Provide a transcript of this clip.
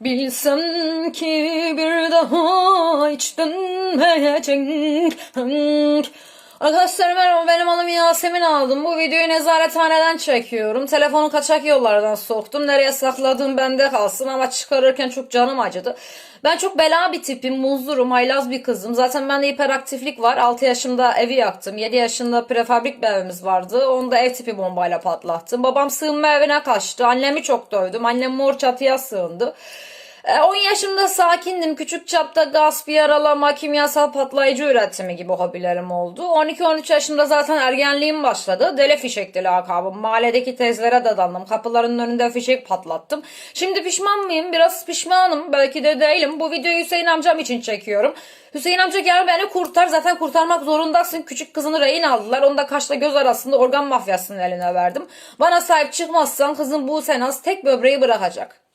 Bilsem ki bir daha hiç dönmeyecek. Arkadaşlar merhaba benim adım Yasemin aldım. Bu videoyu nezarethaneden çekiyorum. Telefonu kaçak yollardan soktum. Nereye sakladığım bende kalsın ama çıkarırken çok canım acıdı. Ben çok bela bir tipim, muzdurum, haylaz bir kızım. Zaten bende hiperaktiflik var. 6 yaşımda evi yaktım. 7 yaşında prefabrik bir evimiz vardı. Onu da ev tipi bombayla patlattım. Babam sığınma evine kaçtı. Annemi çok dövdüm. Annem mor çatıya sığındı. E, 10 yaşımda sakindim. Küçük çapta gasp, yaralama, kimyasal patlayıcı üretimi gibi hobilerim oldu. 12-13 yaşımda zaten ergenliğim başladı. Deli fişekti lakabım. Mahalledeki tezlere dadandım. Kapıların önünde fişek patlattım. Şimdi pişman mıyım? Biraz pişmanım. Belki de değilim. Bu videoyu Hüseyin amcam için çekiyorum. Hüseyin amca gel beni kurtar. Zaten kurtarmak zorundasın. Küçük kızını rehin aldılar. Onu da kaşla göz arasında organ mafyasının eline verdim. Bana sahip çıkmazsan kızım bu senaz tek böbreği bırakacak.